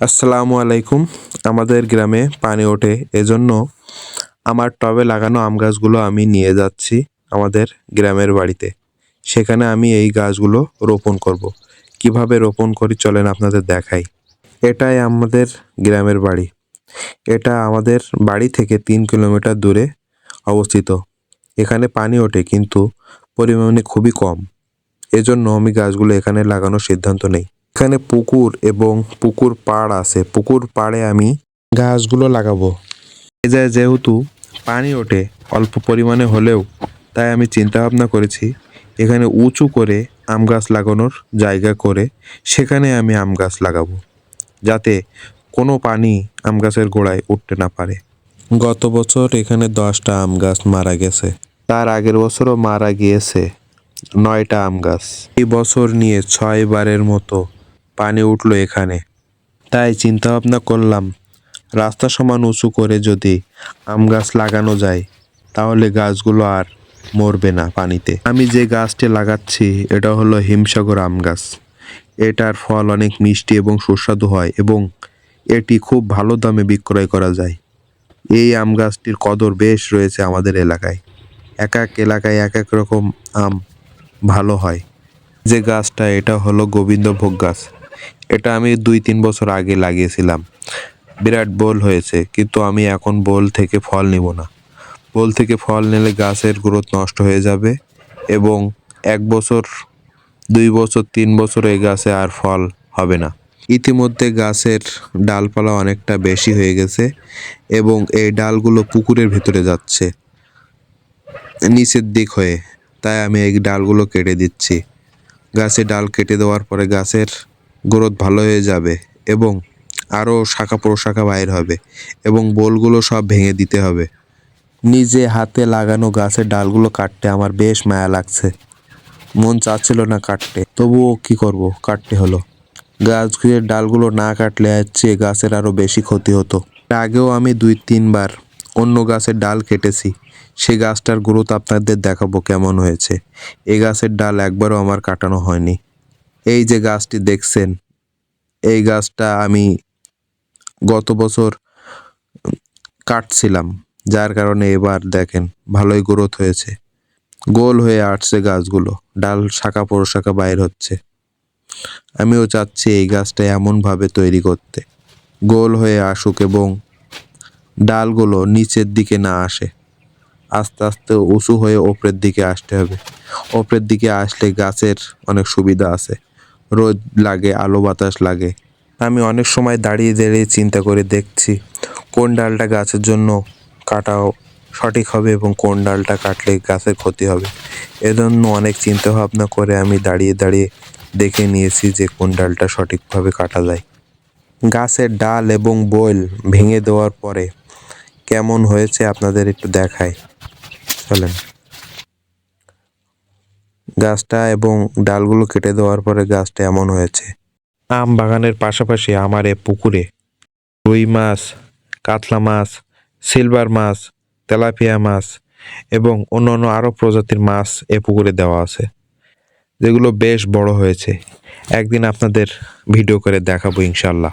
আসসালামু আলাইকুম। আমাদের গ্রামে পানি ওঠে, এজন্য আমার টবে লাগানো আম গাছগুলো আমি নিয়ে যাচ্ছি আমাদের গ্রামের বাড়িতে। সেখানে আমি এই গাছগুলো রোপণ করব। কীভাবে রোপণ করি চলেন আপনাদের দেখাই। এটাই আমাদের গ্রামের বাড়ি। এটা আমাদের বাড়ি থেকে তিন কিলোমিটার দূরে অবস্থিত। এখানে পানি ওঠে, কিন্তু পরিমাণে খুবই কম। এজন্য আমি গাছগুলো এখানে লাগানোর সিদ্ধান্ত নেই। এখানে পুকুর এবং পুকুর পাড় আছে। পুকুর পাড়ে আমি গাছগুলো লাগাবো। এ যায় যেহেতু পানি ওঠে অল্প পরিমাণে হলেও, তাই আমি চিন্তা ভাবনা করেছি এখানে উঁচু করে আম গাছ লাগানোর জায়গা করে সেখানে আমি আম গাছ লাগাবো, যাতে কোনো পানি আম গাছের গোড়ায় উঠতে না পারে। গত বছর এখানে দশটা আম গাছ মারা গেছে। তার আগের বছরও মারা গিয়েছে নয়টা আম গাছ। এই বছর নিয়ে ছয় বারের মতো পানি উঠল এখানে। তাই চিন্তা ভাবনা করলাম, রাস্তা সমান উঁচু করে যদি আম গাছ লাগানো যায়, তাহলে গাছগুলো আর মরবে না পানিতে। আমি যে গাছটি লাগাচ্ছি, এটা হলো হিমসাগর আম গাছ। এটার ফল অনেক মিষ্টি এবং সুস্বাদু হয় এবং এটি খুব ভালো দামে বিক্রয় করা যায়। এই আম গাছটির কদর বেশ রয়েছে আমাদের এলাকায়। এক এক এলাকায় এক এক রকম আম ভালো হয়। যে গাছটা, এটা হলো গোবিন্দভোগ গাছ। এটা আমি দুই, তিন বছর আগে লাগিয়েছিলাম। বিরাট বোল হয়েছে, কিন্তু আমি এখন বোল থেকে ফল নিব না। বোল থেকে ফল নিলে গাছের গ্রোথ নষ্ট হয়ে যাবে এবং এক বছর, দুই বছর, তিন বছর এই গাছে আর ফল হবে না। ইতিমধ্যে গাছের ডালপালা অনেকটা বেশি হয়ে গেছে এবং এই ডালগুলো পুকুরের ভিতরে যাচ্ছে, নিচের দিক হয়ে। তাই আমি এই ডালগুলো কেটে দিচ্ছি। গাছে ডাল কেটে দেওয়ার পরে গাছের গ্রোথ ভালো হয়ে যাবে এবং আরও শাখা প্রশাখা বাইর হবে এবং বোলগুলো সব ভেঙে দিতে হবে। নিজে হাতে লাগানো গাছের ডালগুলো কাটতে আমার বেশ মায়া লাগছে। মন চাচ্ছিল না কাটতে, তবুও কি করব, কাটতে হলো। গাছের ডালগুলো না কাটলে হচ্ছে গাছের আরও বেশি ক্ষতি হতো। আগেও আমি দুই, তিনবার অন্য গাছের ডাল কেটেছি। সে গাছটার গ্রোথ আপনাদের দেখাবো কেমন হয়েছে। এ গাছের ডাল একবারও আমার কাটানো হয়নি। এই যে গাছটি দেখছেন, এই গাছটা আমি গত বছর কাটছিলাম, যার কারণে এবার দেখেন ভালোই গ্রোথ হয়েছে। গোল হয়ে আসছে গাছগুলো, ডাল শাখা প্রশাখা বাইর হচ্ছে। আমিও চাচ্ছি এই গাছটা এমনভাবে তৈরি করতে, গোল হয়ে আসুক এবং ডালগুলো নিচের দিকে না আসে, আস্তে আস্তে উঁচু হয়ে ওপরের দিকে আসতে হবে। ওপরের দিকে আসলে গাছের অনেক সুবিধা আছে। রোদ লাগে, আলো বাতাস লাগে। আমি অনেক সময় দাঁড়িয়ে দাঁড়িয়ে চিন্তা করে দেখছি, কোন ডালটা গাছের জন্য কাটাও সঠিক হবে এবং কোন ডালটা কাটলে গাছের ক্ষতি হবে। এজন্য অনেক চিন্তা ভাবনা করে আমি দাঁড়িয়ে দাঁড়িয়ে দেখে নিয়েছি যে কোন ডালটা সঠিকভাবে কাটা যায়। গাছের ডাল এবং বইল ভেঙে দেওয়ার পরে কেমন হয়েছে আপনাদের একটু দেখায় চলেন। গাছটা এবং ডালগুলো কেটে দেওয়ার পরে গাছটা এমন হয়েছে। আম বাগানের পাশাপাশি আমার এ পুকুরে রুই মাছ, কাতলা মাছ, সিলভার মাছ, তেলাপিয়া মাছ এবং অন্যান্য আরও প্রজাতির মাছ এ পুকুরে দেওয়া আছে, যেগুলো বেশ বড় হয়েছে। একদিন আপনাদের ভিডিও করে দেখাবো ইনশাল্লাহ